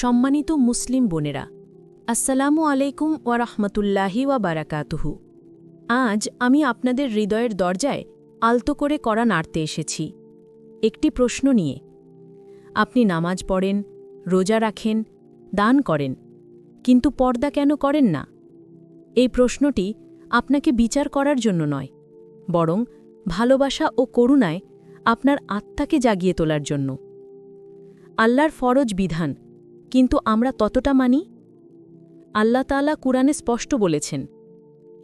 সম্মানিত মুসলিম বোনেরা, আসসালামু আলাইকুম ওয়ারহমতুল্লাহি ওয়া বারাকাতুহু। আজ আমি আপনাদের হৃদয়ের দরজায় আলতো করে করা নাড়তে এসেছি। একটি প্রশ্ন নিয়ে। আপনি নামাজ পড়েন, রোজা রাখেন, দান করেন, কিন্তু পর্দা কেন করেন না? এই প্রশ্নটি আপনাকে বিচার করার জন্য নয়, বরং ভালোবাসা ও করুণায় আপনার আত্মাকে জাগিয়ে তোলার জন্য। আল্লাহর ফরজ বিধান কিন্তু আমরা ততটা মানি? আল্লাহ তালা কুরআনে স্পষ্ট বলেছেন,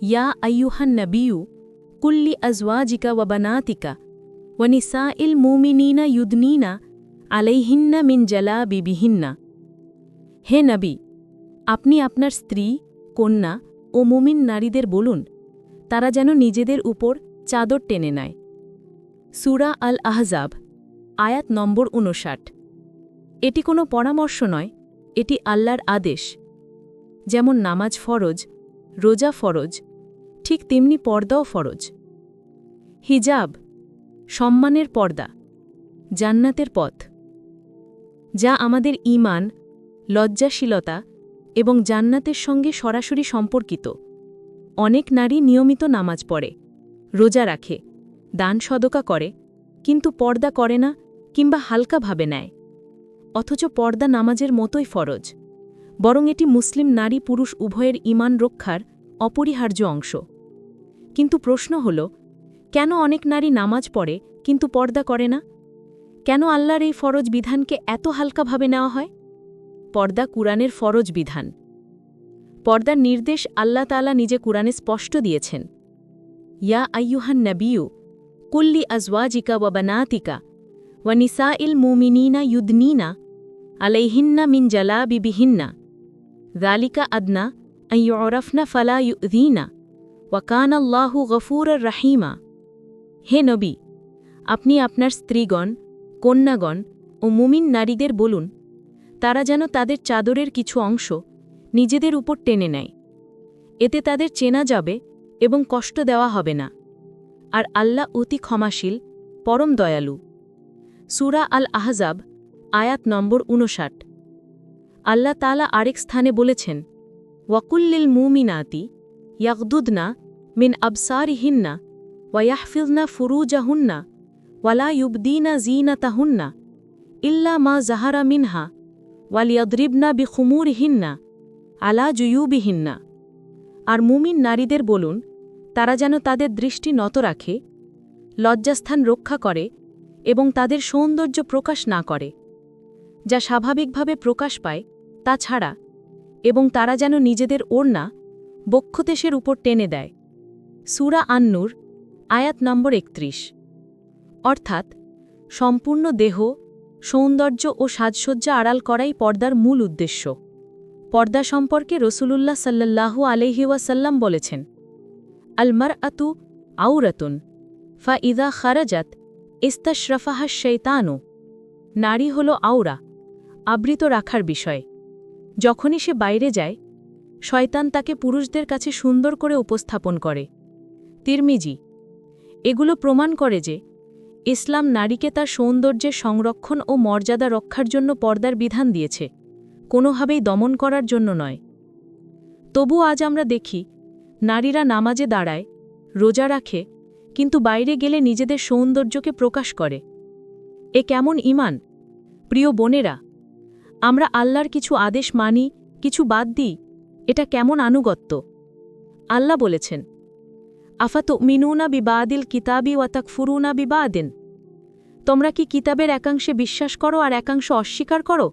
ইয়া আইয়ুহান নবিয়ু কুল্লি আজওয়াজিকা ওয়াবানাতিকা ওয়ানিসা ইল মুমিনীনা ইউদনীনা আলাইহিন্না মিন জালা বিবিহিন্না হে নবী, আপনি আপনার স্ত্রী, কন্যা ও মুমিন নারীদের বলুন, তারা যেন নিজেদের উপর চাদর টেনে নেয়। সুরা আল আহজাব আয়াত নম্বর উনষাট এটি কোনো পরামর্শ নয় এটি আল্লাহর আদেশ। যেমন নামাজ ফরজ, রোজা ফরজ, ঠিক তেমনি পর্দাও ফরজ। হিজাব, সম্মানের পর্দা, জান্নাতের পথ। যা আমাদের ঈমান, লজ্জাশীলতা এবং জান্নাতের সঙ্গে সরাসরি সম্পর্কিত। অনেক নারী নিয়মিত নামাজ পড়ে, রোজা রাখে, দান সদকা করে, কিন্তু পর্দা করে না কিংবা হালকাভাবে নেয়। অথচ পর্দা নামাজের মতোই ফরজ। বরং এটি মুসলিম নারী পুরুষ উভয়ের ইমান রক্ষার অপরিহার্য অংশ। কিন্তু প্রশ্ন হল, কেন অনেক নারী নামাজ পড়ে কিন্তু পর্দা করে না? কেন আল্লাহর এই ফরজ বিধানকে এত হালকাভাবে নেওয়া হয়? পর্দা কুরআনের ফরজ বিধান। পর্দার নির্দেশ আল্লাহ তালা নিজে কুরআনে স্পষ্ট দিয়েছেন। ইয়া আইয়ুহান নবিয়ু কুল্লি আজওয়াজিকা ওয়াবানাতিকা ওয়ানিসা ইল মুমিনীনা ইউদনীনা আলাইহিন্না মিন জালা বিবিহিন্না দালিকা আদনা আইয়রফনা ফালা ইউদীনা ওয়াকান আল্লাহু গফুর রাহিমা হে নবী, আপনি আপনার স্ত্রীগণ, কন্যাগণ ও মুমিন নারীদের বলুন, তারা যেন তাদের চাদরের কিছু অংশ নিজেদের উপর টেনে নেয়। এতে তাদের চেনা যাবে এবং কষ্ট দেওয়া হবে না। আর আল্লাহ অতি ক্ষমাশীল, পরম দয়ালু। সুরা আল আহজাব আয়াত নম্বর উনষাট আল্লাহ তালা আরেক স্থানে বলেছেন ওয়াকুল্লিল মুমিনাতি ইয়াকদুদনা মিন আবসারিহিন্না ওয়াহফিজনা ফুরুজাহুন্না ওয়ালা ইউবদিনা জিনাতাহুন্না ইল্লা মা জাহারা মিনহা ওয়ালিয়দ্রিবনা বিখুমুরহিন্না আলা জুয়ুবিহিন্না। আর মুমিন নারীদের বলুন, তারা যেন তাদের দৃষ্টি নত রাখে, লজ্জাস্থান রক্ষা করে এবং তাদের সৌন্দর্য প্রকাশ না করে, যা স্বাভাবিকভাবে প্রকাশ পায় তা ছাড়া, এবং তারা যেন নিজেদের ওড়না বক্ষদেশের উপর টেনে দেয়। সুরা আন্নুর, আয়াত নম্বর একত্রিশ। অর্থাৎ, সম্পূর্ণ দেহ, সৌন্দর্য ও সাজসজ্জা আড়াল করাই পর্দার মূল উদ্দেশ্য। পর্দা সম্পর্কে রসুলুল্লাহ সাল্লাল্লাহু আলহিউসাল্লাম বলেছেন আলমার আতু আউরাতুন ফা ইদা খারাজাত ইস্তাশরফাহা শৈতানু। নারী হল আওরা, আবৃত রাখার বিষয়। যখনই সে বাইরে যায়, শয়তান তাকে পুরুষদের কাছে সুন্দর করে উপস্থাপন করে। তিরমিজি, এগুলো প্রমাণ করে যে, ইসলাম নারীকে তার সৌন্দর্যের সংরক্ষণ ও মর্যাদা রক্ষার জন্য পর্দার বিধান দিয়েছে, কোনোভাবেই দমন করার জন্য নয়। তবু আজ আমরা দেখি, নারীরা নামাজে দাঁড়ায়, রোজা রাখে কিন্তু বাইরে গেলে নিজেদের সৌন্দর্যকে প্রকাশ করে। এ কেমন ইমান প্রিয় বোনেরা, আমরা আল্লাহর কিছু আদেশ মানি, কিছু বাদ দিই, এটা কেমন আনুগত্য? আল্লাহ বলেছেন আফাত মিনুনা বিবাদিল কিতাবি ওয়াতাক ফুরুনা বিবাদিন? তোমরা কি কিতাবের একাংশে বিশ্বাস করো আর একাংশ অস্বীকার করো?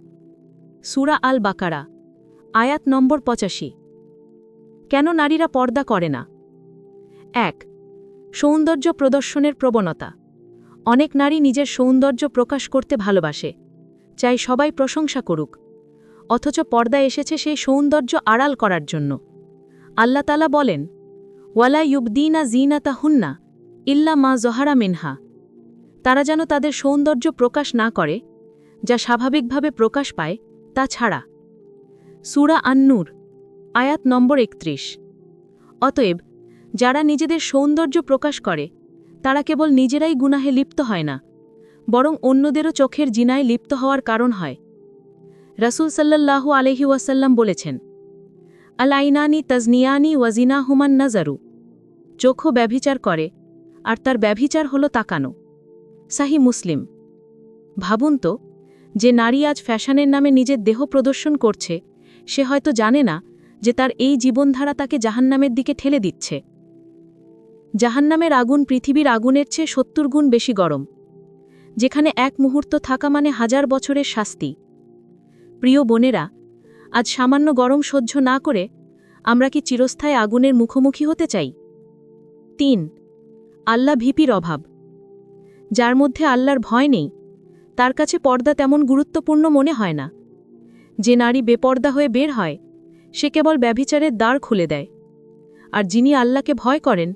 সুরা আল বাকারা আয়াত নম্বর পঁচাশি। কেন নারীরা পর্দা করে না? এক সৌন্দর্য প্রদর্শনের প্রবণতা। অনেক নারী নিজের সৌন্দর্য প্রকাশ করতে ভালোবাসে। চাই সবাই প্রশংসা করুক। অথচ পর্দা এসেছে সেই সৌন্দর্য আড়াল করার জন্য। আল্লাতালা বলেন, ওয়ালা ইউবদিনা জিনাতা হুন্না ইল্লা মা জহারা মিনহা। তারা যেন তাদের সৌন্দর্য প্রকাশ না করে, যা স্বাভাবিকভাবে প্রকাশ পায় তা ছাড়া। সুরা আন্নুর, আয়াত নম্বর একত্রিশ। অতএব যারা নিজেদের সৌন্দর্য প্রকাশ করে, তারা কেবল নিজেরাই গুনাহে লিপ্ত হয় না, বরং অন্যদেরও চোখের জিনায় লিপ্ত হওয়ার কারণ হয়। রাসূল সাল্লাল্লাহু আলহি ওয়াসাল্লাম বলেছেন আলাইনানি তজনিয়ানি ওয়াজিনা হুমান নাজারু। চোখও ব্যভিচার করে, আর তার ব্যভিচার হল তাকানো। সাহি মুসলিম। ভাবুন তো, যে নারী আজ ফ্যাশনের নামে নিজের দেহ প্রদর্শন করছে, সে হয়তো জানে না যে তার এই জীবনধারা তাকে জাহান্নামের দিকে ঠেলে দিচ্ছে। জাহান্নামের আগুন পৃথিবীর আগুনের চেয়ে সত্তর গুণ বেশি গরম, যেখানে এক মুহূর্ত থাকা মানে হাজার বছরের শাস্তি। প্রিয় বোনেরা, আজ সামান্য গরম সহ্য না করে আমরা কি চিরস্থায়ী আগুনের মুখোমুখি হতে চাই? তিন আল্লাহ ভিপির অভাব। যার মধ্যে আল্লাহর ভয় নেই, তার কাছে পর্দা তেমন গুরুত্বপূর্ণ মনে হয় না। যে নারী বেপর্দা হয়ে বের হয়, সে কেবল ব্যভিচারের দ্বার খুলে দেয়। আর যিনি আল্লাহকে ভয় করেন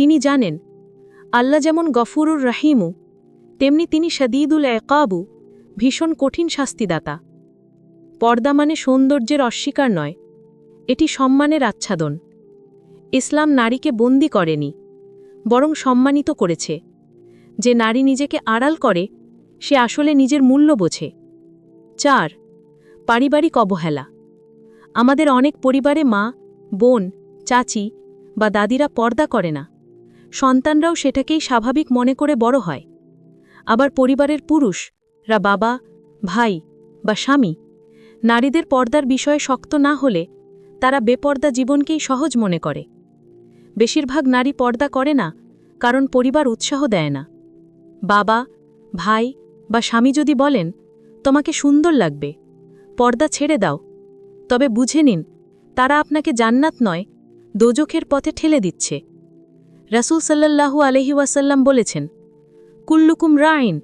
তিনি জানেন, আল্লাহ যেমন গফুরুর রাহিমু, তেমনি তিনি শদীদুল একাবু, ভীষণ কঠিন শাস্তিদাতা। পর্দা মানে সৌন্দর্যের অস্বীকার নয়, এটি সম্মানের আচ্ছাদন। ইসলাম নারীকে বন্দি করেনি, বরং সম্মানিত করেছে। যে নারী নিজেকে আড়াল করে, সে আসলে নিজের মূল্য বোঝে। চার, পারিবারিক অবহেলা। আমাদের অনেক পরিবারে মা, বোন, চাচি বা দাদিরা পর্দা করে না। সন্তানরাও সেটাকেই স্বাভাবিক মনে করে বড় হয়। আবার পরিবারের পুরুষ, রা বাবা, ভাই বা স্বামী, নারীদের পর্দার বিষয়ে শক্ত না হলে তারা বেপর্দা জীবনকেই সহজ মনে করে। বেশিরভাগ নারী পর্দা করে না, কারণ পরিবার উৎসাহ দেয় না। বাবা, ভাই বা স্বামী যদি বলেন, তোমাকে সুন্দর লাগবে, পর্দা ছেড়ে দাও। তবে বুঝে নিন, তারা আপনাকে জান্নাত নয়, দোজখের পথে ঠেলে দিচ্ছে। রাসুল সাল্লাল্লাহু আলহি ওয়াসাল্লাম বলেছেন, কুল্লুকুম রাইন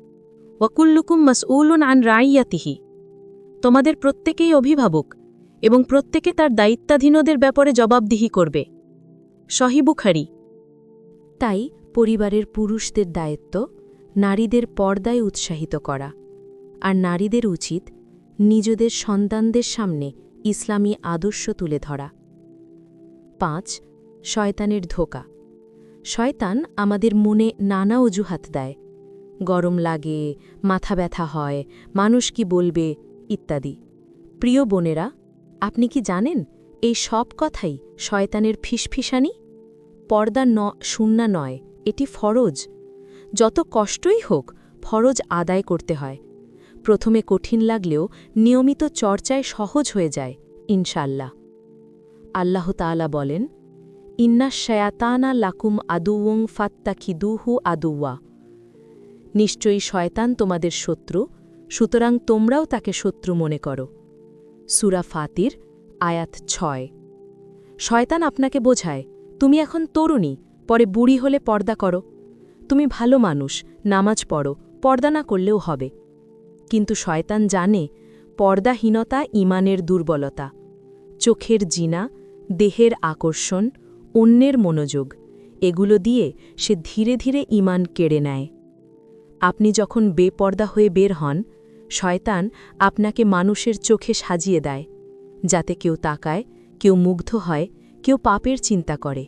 ওয়া কুল্লুকুম মাসউলুন আন রাইয়াতিহি তোমাদের প্রত্যেকেই অভিভাবক এবং প্রত্যেকে তার দায়িত্বাধীনদের ব্যাপারে জবাবদিহি করবে। সহিবুখারি তাই পরিবারের পুরুষদের দায়িত্ব নারীদের পর্দায় উৎসাহিত করা। আর নারীদের উচিত নিজেদের সন্তানদের সামনে ইসলামী আদর্শ তুলে ধরা। পাঁচ, শয়তানের ধোকা। শয়তান আমাদের মনে নানা অজুহাত দেয়। গরম লাগে, মাথা ব্যথা হয়, মানুষ কি বলবে, ইত্যাদি। প্রিয় বোনেরা, আপনি কি জানেন এই সব কথাই শয়তানের ফিসফিসানি? পর্দা ন, শূন্যা নয়, এটি ফরজ। যত কষ্টই হোক, ফরজ আদায় করতে হয়। প্রথমে কঠিন লাগলেও নিয়মিত চর্চায় সহজ হয়ে যায় ইনশাল্লাহ আল্লাহ তাআলা বলেন ইন্না শয়াতানা লাকুম আদুউং ফাত্তাকিদুহু আদুয়া নিশ্চয়ই শয়তান তোমাদের শত্রু, সুতরাং তোমরাও তাকে শত্রু মনে করো। সুরা ফাতির, আয়াত ছয়। শয়তান আপনাকে বোঝায়, তুমি এখন তরুণী, পরে বুড়ি হলে পর্দা করো। তুমি ভালো মানুষ, নামাজ পড়ো, পর্দা না করলেও হবে। কিন্তু শয়তান জানে, পর্দাহীনতা ইমানের দুর্বলতা। চোখের জিনা, দেহের আকর্ষণ অন্যের মনোযোগ, এগুলো দিয়ে সে ধীরে ধীরে ইমান কেড়ে নেয়। আপনি যখন বেপর্দা হয়ে বের হন, শয়তান আপনাকে মানুষের চোখে সাজিয়ে দেয়, যাতে কেউ তাকায়, কেউ মুগ্ধ হয়, কেউ পাপের চিন্তা করে।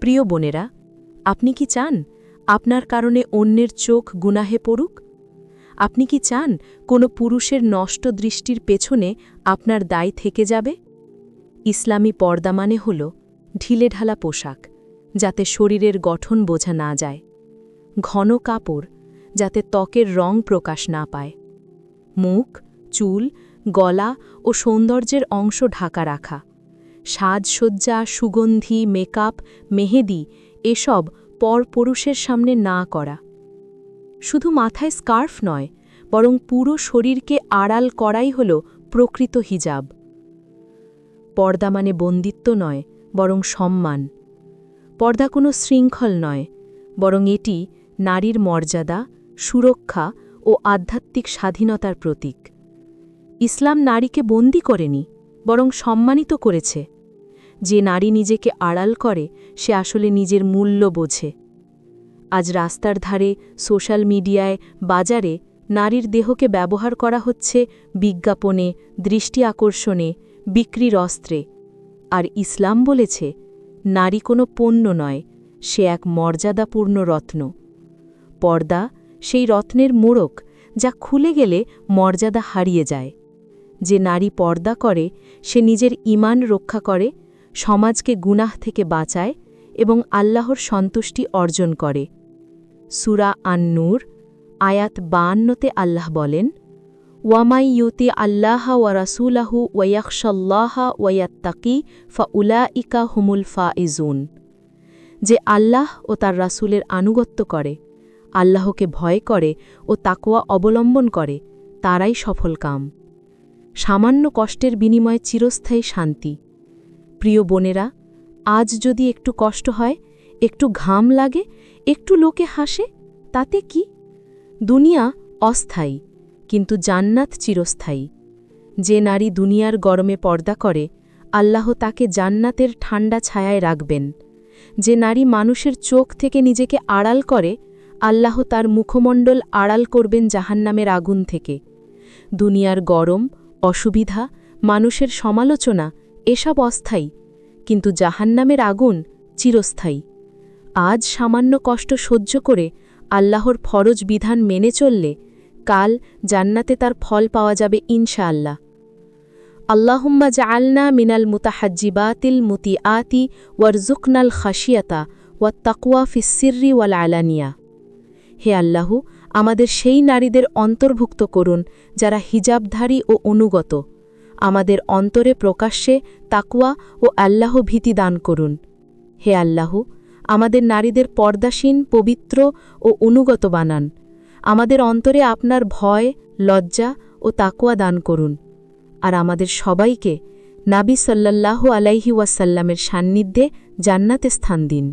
প্রিয় বোনেরা, আপনি কি চান আপনার কারণে অন্যের চোখ গুনাহে পড়ুক? আপনি কি চান কোনো পুরুষের নষ্ট দৃষ্টির পেছনে আপনার দায় থেকে যাবে? ইসলামী পর্দা মানে হল ঢিলেঢালা পোশাক, যাতে শরীরের গঠন বোঝা না যায়। ঘন কাপড়, যাতে ত্বকের রং প্রকাশ না পায়। মুখ, চুল, গলা ও সৌন্দর্যের অংশ ঢাকা রাখা। সাজসজ্জা, সুগন্ধি, মেকআপ, মেহেদি এসব পর পুরুষের সামনে না করা। শুধু মাথায় স্কার্ফ নয়, বরং পুরো শরীরকে আড়াল করাই হল প্রকৃত হিজাব। পর্দা মানে বন্দিত্ব নয় বরং সম্মান। পর্দা কোনো শৃঙ্খল নয়, বরং এটি নারীর মর্যাদা, সুরক্ষা ও আধ্যাত্মিক স্বাধীনতার প্রতীক। ইসলাম নারীকে বন্দি করেনি, বরং সম্মানিত করেছে। যে নারী নিজেকে আড়াল করে, সে আসলে নিজের মূল্য বোঝে। আজ রাস্তার ধারে, সোশ্যাল মিডিয়ায়, বাজারে নারীর দেহকে ব্যবহার করা হচ্ছে বিজ্ঞাপনে, দৃষ্টি আকর্ষণে, বিক্রির অস্ত্রে। আর ইসলাম বলেছে, নারী কোনো পণ্য নয়, সে এক মর্যাদাপূর্ণ রত্ন। পর্দা সেই রত্নের মোড়ক যা খুলে গেলে মর্যাদা হারিয়ে যায়। যে নারী পর্দা করে, সে নিজের ইমান রক্ষা করে, সমাজকে গুনাহ থেকে বাঁচায় এবং আল্লাহর সন্তুষ্টি অর্জন করে। সুরা আন্নুর, আয়াত বায়ান্নতে আল্লাহ বলেন ওয়ামাই ইউতি আল্লাহ ওয়া রাসুলাহু ওয়াইয়াকশাল্লাহ ওয়াইয়াত্তাকি ফা উলা ইকা হুমুল ফা ইজুন যে আল্লাহ ও তার রাসূলের আনুগত্য করে, আল্লাহকে ভয় করে ও তাকোয়া অবলম্বন করে, তারাই সফল কাম। সামান্য কষ্টের বিনিময়ে চিরস্থায়ী শান্তি। প্রিয় বোনেরা, আজ যদি একটু কষ্ট হয়, একটু ঘাম লাগে, একটু লোকে হাসে, তাতে কি? দুনিয়া অস্থায়ী। কিন্তু জান্নাত চিরস্থায়ী। যে নারী দুনিয়ার গরমে পর্দা করে, আল্লাহ তাকে জান্নাতের ঠান্ডা ছায়ায় রাখবেন। যে নারী মানুষের চোখ থেকে নিজেকে আড়াল করে, আল্লাহ তার মুখমণ্ডল আড়াল করবেন জাহান্নামের আগুন থেকে। দুনিয়ার গরম, অসুবিধা, মানুষের সমালোচনা, এসব অস্থায়ী, কিন্তু জাহান্নামের আগুন চিরস্থায়ী। আজ সামান্য কষ্ট সহ্য করে আল্লাহর ফরজ বিধান মেনে চললে কাল জান্নাতে তার ফল পাওয়া যাবে ইনশাআল্লাহ। আল্লাহুম্মা জাআলনা মিনাল মুতাহাজ্জিবাতিল মুতিআতি ওয়ারজুকনাল খাশিয়াতা ওয়াত তাকওয়া ফিসসিররি ওয়াল আলানিয়া। হে আল্লাহু, আমাদের সেই নারীদের অন্তর্ভুক্ত করুন যারা হিজাবধারী ও অনুগত। আমাদের অন্তরে প্রকাশ্যে তাকুয়া ও আল্লাহ ভীতি দান করুন। হে আল্লাহু, আমাদের নারীদের পর্দাসীন, পবিত্র ও অনুগত বানান। আমাদের অন্তরে আপনার ভয়, লজ্জা ও তাকুয়া দান করুন। আর আমাদের সবাইকে নাবি সাল্লাল্লাহু আলাইহি ওয়াসাল্লামের সান্নিধ্যে জান্নাতে স্থান দিন।